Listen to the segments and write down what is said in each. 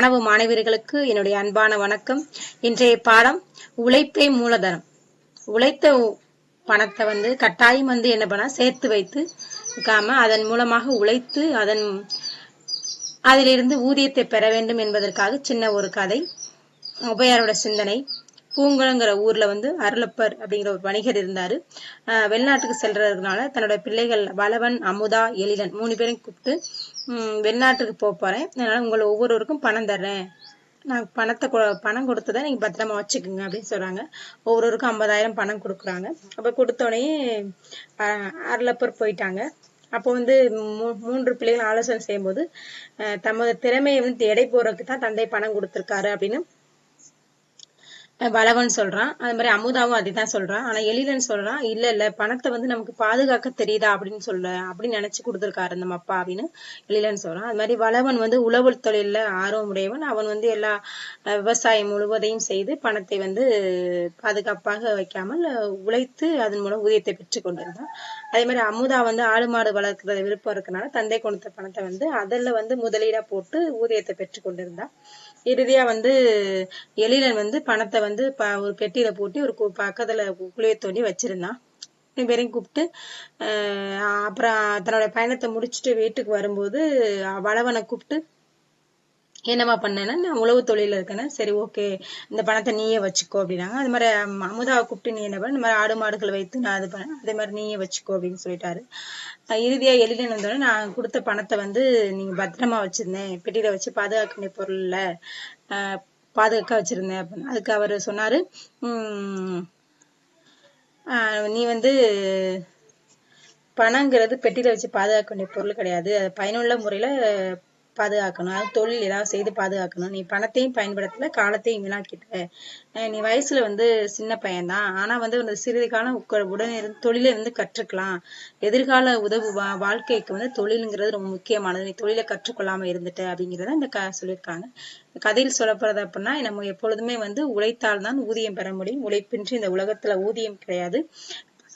மாணவ மாணவியர்களுக்கு என்னுடைய அன்பான வணக்கம். இன்றைய பாடம் உழைப்பே மூலதனம். உழைத்த பணத்தை வந்து கட்டாயம் வந்து என்ன பண்ணா சேர்த்து வைத்து காம அதன் மூலமாக உழைத்து அதன் அதிலிருந்து ஊதியத்தை பெற வேண்டும் என்பதற்காக சின்ன ஒரு கதை. ஔவையாரோட சிந்தனை. பூங்குளங்கிற ஊர்ல வந்து அருளப்பர் அப்படிங்கிற ஒரு வணிகர் இருந்தாரு. வெளிநாட்டுக்கு செல்றதுனால தன்னோட பிள்ளைகள் வளவன் அமுதா எழிலன் மூணு பேரையும் கூப்பிட்டு வெளிநாட்டுக்கு போக போறேன். அதனால உங்களை ஒவ்வொருவருக்கும் பணம் தர்றேன். நான் பணத்தை கொ- பணம் கொடுத்ததை நீங்க பத்திரமா வச்சுக்கோங்க அப்படின்னு சொல்றாங்க. ஒவ்வொருவருக்கும் ஐம்பதாயிரம் பணம் கொடுக்குறாங்க. அப்ப கொடுத்தோடனே அருளப்பர் போயிட்டாங்க. அப்போ வந்து மூ- மூன்று பிள்ளைகள் ஆலோசனை செய்யும்போது தமது திறமையை வந்து எடை போறதுக்கு தான் தந்தை பணம் கொடுத்திருக்காரு அப்படின்னு வளவன் சொல்றான். அது மாதிரி அமுதாவும் அதுதான் சொல்றான். ஆனா எழிலன் சொல்றான் இல்ல இல்ல பணத்தை வந்து நமக்கு பாதுகாக்க தெரியுதா? அப்படின்னு சொல்ல அப்படின்னு நினைச்சு கொடுத்துருக்காரு நம்ம அப்பா அப்படின்னு எழிலன் சொல்றான். அது மாதிரி வளவன் வந்து உழவு ஆர்வம் ஆர்வமுடையவன். அவன் வந்து எல்லா விவசாயம் முழுவதையும் செய்து பணத்தை வந்து பாதுகாப்பாக வைக்காமல் உழைத்து அதன் மூலம் ஊதியத்தை பெற்று கொண்டிருந்தான். அதே மாதிரி அமுதா வந்து ஆடு மாடு வளர்க்கறது விருப்பம் இருக்கனால தந்தை கொடுத்த பணத்தை வந்து அதில் வந்து முதலீடா போட்டு ஊதியத்தை பெற்றுக் கொண்டிருந்தான். இறுதியா வந்து எழிலன் வந்து பணத்தை வந்து வந்து ப ஒரு பெட்டியில் போட்டு ஒரு கு- குழியை தோண்டி வச்சிருந்தான். ரெண்டு பேரையும் கூப்பிட்டு அப்புறம் தன்னோட பயணத்தை முடிச்சுட்டு வீட்டுக்கு வரும்போது வளவனை கூப்பிட்டு என்னம்மா பண்ணேன்னா நான் உழவு தொழில இருக்கேன்னா சரி ஓகே இந்த பணத்தை நீயே வச்சுக்கோ அப்படின்னாங்க. அது மாதிரி அமுதாவை கூப்பிட்டு நீ என்ன பண்ண இந்த மாதிரி ஆடு மாடுகள் வைத்து நான் இது பண்ணேன். அதே மாதிரி நீயே வச்சுக்கோ அப்படின்னு சொல்லிட்டாரு. இறுதியாக இறுதியா எழிலன் வந்தோடனே நான் கொடுத்த பணத்தை வந்து நீங்க பத்திரமா வச்சிருந்தேன். பெட்டியில வச்சு பாதுகாக்க வேண்டிய பொருள்ல ஆஹ் பாதுகாக்க வச்சிருந்தேன் அப்படின்னு. அதுக்கு அவர் சொன்னாரு உம் ஆஹ் நீ வந்து பணங்கிறது பெட்டியில் வச்சு பாதுகாக்க வேண்டிய பொருள் கிடையாது. அது பயனுள்ள முறையில பாதுகாக்கணும். அது தொழில் ஏதாவது செய்து பாதுகாக்கணும். நீ பணத்தையும் பயன்படுத்தல காலத்தையும் வீணாக்கிட்ட. அஹ் நீ வயசுல வந்து சின்ன பையன்தான். ஆனா வந்து ஒரு சிறிது காலம் உடனே இருந்து தொழிலை வந்து கற்றுக்கலாம். எதிர்கால உதவு வா- வாழ்க்கைக்கு வந்து தொழிலுங்கிறது ரொம்ப முக்கியமானது. நீ தொழிலை கற்றுக்கொள்ளாம இருந்துட்ட அப்படிங்கிறத இந்த க சொல்லியிருக்காங்க. கதையில் சொல்லப்படுறது அப்படின்னா நம்ம எப்பொழுதுமே வந்து உழைத்தால் தான் ஊதியம் பெற முடியும். உழைப்பின்றி இந்த உலகத்துல ஊதியம் கிடையாது.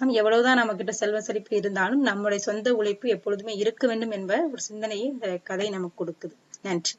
நம்ம எவ்வளவுதான் நம்ம கிட்ட செல்வ செழிப்பு இருந்தாலும் நம்முடைய சொந்த உழைப்பு எப்பொழுதுமே இருக்க வேண்டும் என்ப ஒரு சிந்தனையை இந்த கதை நமக்கு கொடுக்குது. நன்றி.